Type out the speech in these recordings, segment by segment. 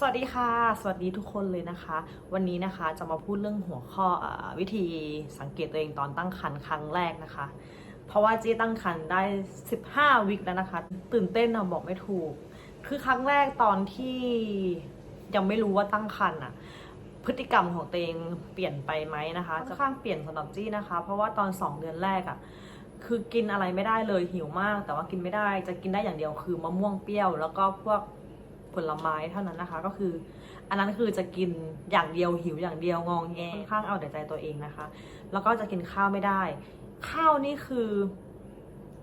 สวัสดีค่ะ สวัสดีทุกคนเลยนะคะ วันนี้นะคะจะมาพูดเรื่องหัวข้ออวิธีสังเกตตัวเองตอนตั้งครรภ์ครั้งแรกนะคะ เพราะว่าจี้ตั้งครรภ์ได้ 15 วิคแล้วนะคะ ตื่นเต้นนะบอกไม่ถูก คือครั้งแรกตอนที่ยังไม่รู้ว่าตั้งครรภ์อะพฤติกรรมของตัวเองเปลี่ยนไปไหมนะคะค่อนข้างเปลี่ยนสำหรับจี้นะคะ เพราะว่าตอน 2 เดือนแรกอะคือกินอะไรไม่ได้เลยหิวมาก แต่ว่ากินไม่ได้จะกินได้อย่างเดียวคือมะม่วงเปรี้ยว แล้วก็พวก ผลไม้เท่านั้นนะคะ ก็คือ อันนั้นคือจะกินอย่างเดียวหิวอย่างเดียวงองแง่ข้างเอาแต่ใจตัวเองนะคะ แล้วก็จะกินข้าวไม่ได้ ข้าวนี่คือ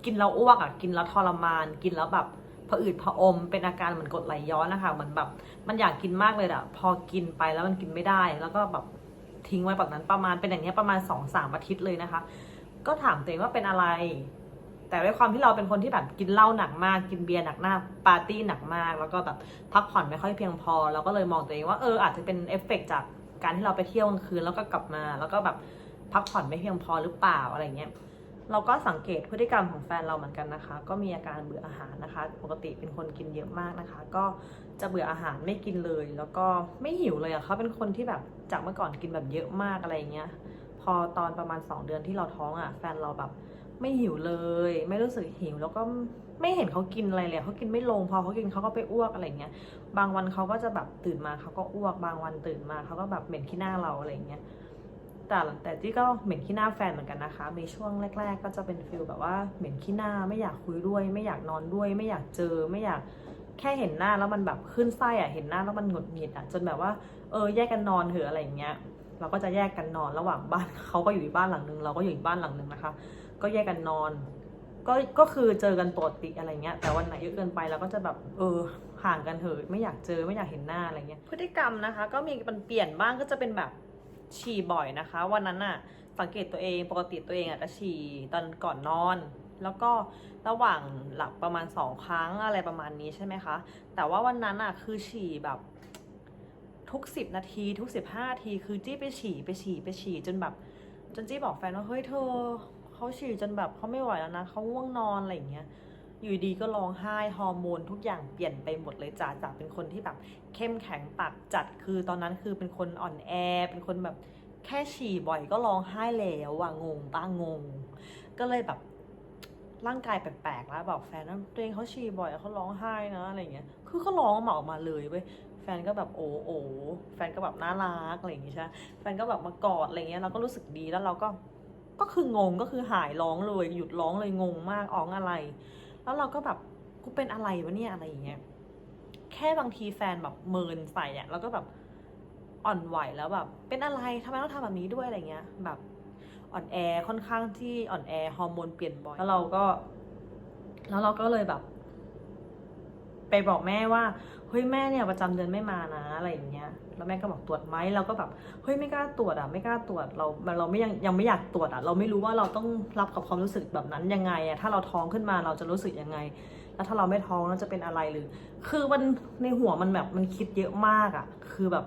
กินแล้วอ้วกอะกินแล้วทรมาน กินแล้วแบบผะอืดผะอมเป็นอาการเหมือนกดไหลย้อนนะคะเหมือนแบบ มันอยากกินมากเลยอะพอกินไปแล้วมันกินไม่ได้ แล้วก็แบบทิ้งไว้แบบนั้นประมาณเป็นอย่างนี้ประมาณสองสามอาทิตย์เลยนะคะ ก็ถามตัวเองว่าเป็นอะไร แต่ด้วยความที่เราเป็นคนที่แบบกินเหล้าหนักมาก กินเบียร์หนักมากปาร์ตี้หนักมาก แล้วก็แบบพักผ่อนไม่ค่อยเพียงพอเราก็เลยมองตัวเองว่าเอออาจจะเป็นเอฟเฟกต์จากการที่เราไปเที่ยวกลางคืนแล้วก็กลับมา แล้วก็แบบพักผ่อนไม่เพียงพอหรือเปล่าอะไรเงี้ยเราก็สังเกตพฤติกรรมของแฟนเราเหมือนกันนะคะ ก็มีอาการเบื่ออาหารนะคะ ปกติเป็นคนกินเยอะมากนะคะ ก็จะเบื่ออาหารไม่กินเลย แล้วก็ไม่หิวเลยอะเขาเป็นคนที่แบบจากเมื่อก่อนกินแบบเยอะมากอะไรเงี้ย พอตอนประมาณ 2 เดือนที่เราท้องอะแฟนเราแบบ ไม่หิวเลย ไม่รู้สึกหิวแล้วก็ไม่เห็นเขากินอะไรเลยเขากินไม่ลงพอเขากินเขาก็ไปอ้วกอะไรเงี้ยบางวันเขาก็จะแบบตื่นมาเขาก็อ้วกบางวันตื่นมาเขาก็แบบเหม็นขี้หน้าเราอะไรเงี้ยแต่แต่ที่ก็เหม็นขี้หน้าแฟนเหมือนกันนะคะ มีช่วงแรก ๆ ก็จะเป็นฟิลแบบว่าเหม็นขี้หน้าไม่อยากคุยด้วย ไม่อยากนอนด้วย ไม่อยากเจอไม่อยากแค่เห็นหน้าแล้วมันแบบขึ้นไส้อะเห็นหน้าแล้วมันหงุดหงิดอะจนแบบว่าเออแยกกันนอนเถอะอะไรอย่างเงี้ย เราก็จะแยกกันนอนระหว่างบ้านเขาก็อยู่อีกบ้านหลังนึงเราก็อยู่อีกบ้านหลังนึงนะคะ ก็แยกกันนอน ก็ก็คือเจอกันปกติอะไรเงี้ยแต่วันไหนเยอะเกินไปเราก็จะแบบเออห่างกันเถอะไม่อยากเจอไม่อยากเห็นหน้าอะไรเงี้ยพฤติกรรมนะคะ ก็มีมันเปลี่ยนบ้างก็จะเป็นแบบฉี่บ่อยนะคะ วันนั้นอะสังเกตตัวเองปกติตัวเองอะจะฉี่ตอนก่อนนอน แล้วก็ระหว่างหลับประมาณสองครั้งอะไรประมาณนี้ใช่ไหมคะ แต่ว่าวันนั้นอะคือฉี่แบบ ทุกสิบนาทีทุกสิบห้านาทีคือจี้ไปฉี่ไปฉี่ไปฉี่จนแบบ จนจี้บอกแฟนว่าเฮ้ยเธอเขาฉี่จนแบบเขาไม่ไหวแล้วนะเขาง่วงนอนอะไรอย่างเงี้ยอยู่ดีก็ร้องไห้ฮอร์โมนทุกอย่างเปลี่ยนไปหมดเลยจาจากเป็นคนที่แบบเข้มแข็งปากจัดคือตอนนั้นคือเป็นคนอ่อนแอ เป็นคนแบบแค่ฉี่บ่อยก็ร้องไห้แล้วอะงงป้างง ก็เลยแบบร่างกายแปลกๆแล้วบอกแฟนว่าตัวเองเขาฉี่บ่อยเขาร้องไห้นะอะไรเงี้ยคือเขาร้องออกมาเลยเว้ย แฟนก็แบบโอ้โอแฟนก็แบบน่ารักอะไรอย่างงี้ใช่ไหมแฟนก็แบบมากอดอะไรเงี้ยเราก็รู้สึกดีแล้วเราก็ก็คืองงก็คือหายร้องเลย หยุดร้องเลยงงมากอ๋องอะไร แล้วเราก็แบบกูเป็นอะไรวะเนี่ยอะไรอย่างเงี้ยแค่บางทีแฟนแบบเมินใส่อะแล้วก็แบบอ่อนไหวแล้วแบบ เป็นอะไรทำไมต้องทำแบบนี้ด้วยอะไรเงี้ย แบบอ่อนแอค่อนข้างที่อ่อนแอฮอร์โมนเปลี่ยนบ่อยแล้วเราก็ แล้วเราก็เลยแบบ ไปบอกแม่ว่าเฮ้ยแม่เนี่ยประจำเดือนไม่มานะอะไรอย่างเงี้ยแล้วแม่ก็บอกตรวจไหมเราก็แบบเฮ้ยไม่กล้าตรวจอะไม่กล้าตรวจเราเราไม่ยังยังไม่อยากตรวจอะเราไม่รู้ว่าเราต้องรับกับความรู้สึกแบบนั้นยังไงอะถ้าเราท้องขึ้นมาเราจะรู้สึกยังไง แล้วถ้าเราไม่ท้องเราจะเป็นอะไรหรือ คือมันในหัวมันแบบมันคิดเยอะมากอะ คือแบบ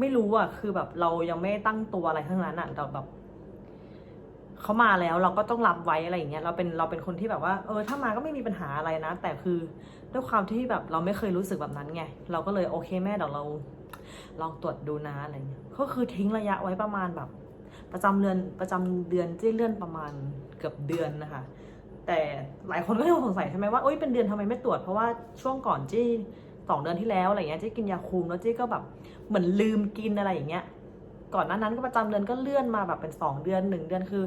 ไม่รู้อะคือแบบเรายังไม่ตั้งตัวอะไรทั้งนั้นอะเราแบบ เขามาแล้วเราก็ต้องรับไว้อะไรอย่างเงี้ยเราเป็นเราเป็นคนที่แบบว่า เออ ถ้ามาก็ไม่มีปัญหาอะไรนะ แต่คือด้วยความที่แบบเราไม่เคยรู้สึกแบบนั้นไงเราก็เลยโอเคแม่เดี๋ยวเรา ลองตรวจดูนะอะไรเงี้ยก็คือทิ้งระยะไว้ประมาณแบบ ประจำเดือนประจำเดือนจี้เลื่อนประมาณเกือบเดือนนะคะ แต่หลายคนก็ยังสงสัยใช่ไหมว่าเอ้ยเป็นเดือนทำไมไม่ตรวจเพราะว่าช่วงก่อนจี้สองเดือนที่แล้วอะไรเงี้ยจี้กินยาคุมแล้วจี้ก็แบบเหมือนลืมกินอะไรอย่างเงี้ย ก่อนหน้านั้นก็ประจำเดือนก็เลื่อนมาแบบเป็นสองเดือนหนึ่งเดือนคือ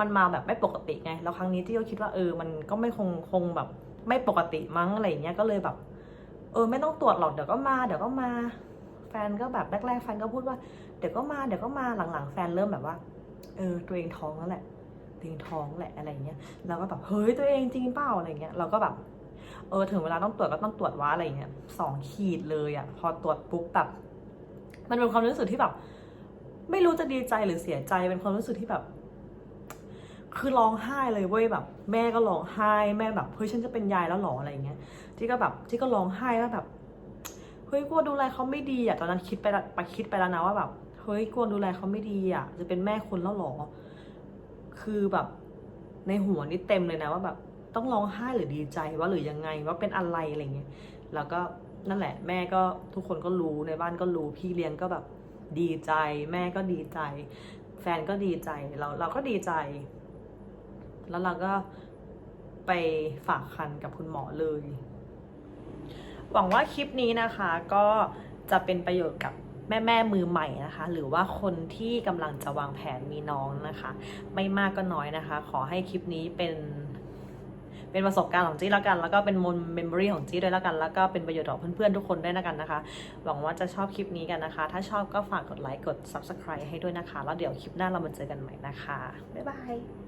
มันมาแบบไม่ปกติไง แล้วครั้งนี้ที่ก็คิดว่าเออ มันก็ไม่คงคงแบบไม่ปกติมั้งอะไรอย่างเงี้ยก็เลยแบบ เออ ไม่ต้องตรวจหรอกเดี๋ยวก็มาเดี๋ยวก็มา แฟนก็แบบแรกๆแฟนก็พูดว่าเดี๋ยวก็มาเดี๋ยวก็มาหลังๆ แฟนเริ่มแบบว่า เออตัวเองท้องแล้วแหละตัวเองท้องแหละอะไรเงี้ยเราก็แบบเฮ้ยตัวเองจริงเปล่าอะไรเงี้ยเราก็แบบเออถึงเวลาต้องตรวจก็ต้องตรวจว่าอะไรเงี้ยสองขีดเลยอะพอตรวจปุ๊บแบบมันเป็นความรู้สึกที่แบบ ไม่รู้จะดีใจหรือเสียใจเป็นความรู้สึกที่แบบ คือร้องไห้เลยเว้ยแบบ แม่ก็ร้องไห้แม่แบบเฮ้ยฉันจะเป็นยายแล้วหรออะไรเงี้ยที่ก็แบบที่ก็ร้องไห้แล้วแบบเฮ้ยกลัวดูแลเขาไม่ดีอะตอนนั้นคิดไปละไปคิดไปแล้วนะว่าแบบเฮ้ยกลัวดูแลเขาไม่ดีอะ จะเป็นแม่คนแล้วหรอ คือแบบในหัวนี่เต็มเลยนะว่าแบบต้องร้องไห้หรือดีใจว่าหรือยังไงว่าเป็นอะไรอะไรเงี้ยแล้วก็นั่นแหละ แม่ก็ทุกคนก็รู้ในบ้านก็รู้พี่เลี้ยงก็แบบ ดีใจ แม่ก็ดีใจ แฟนก็ดีใจเราเราก็ดีใจ แล้วเราก็ไปฝากคันกับคุณหมอเลย หวังว่าคลิปนี้นะคะก็จะเป็นประโยชน์กับแม่แม่มือใหม่นะคะ หรือว่าคนที่กำลังจะวางแผนมีน้องนะคะ ไม่มากก็น้อยนะคะ ขอให้คลิปนี้เป็น เป็นประสบการณ์ของจี้แล้วกัน แล้วก็เป็นมนเมมโมรีของจี้ด้วยแล้วกัน แล้วก็เป็นประโยชน์ต่อเพื่อนๆทุกคนด้วยแล้วกันนะคะ หวังว่าจะชอบคลิปนี้กันนะคะ ถ้าชอบก็ฝากกดไลค์กด subscribe ให้ด้วยนะคะ แล้วเดี๋ยวคลิปหน้าเรามาเจอกันใหม่นะคะ บ๊ายบาย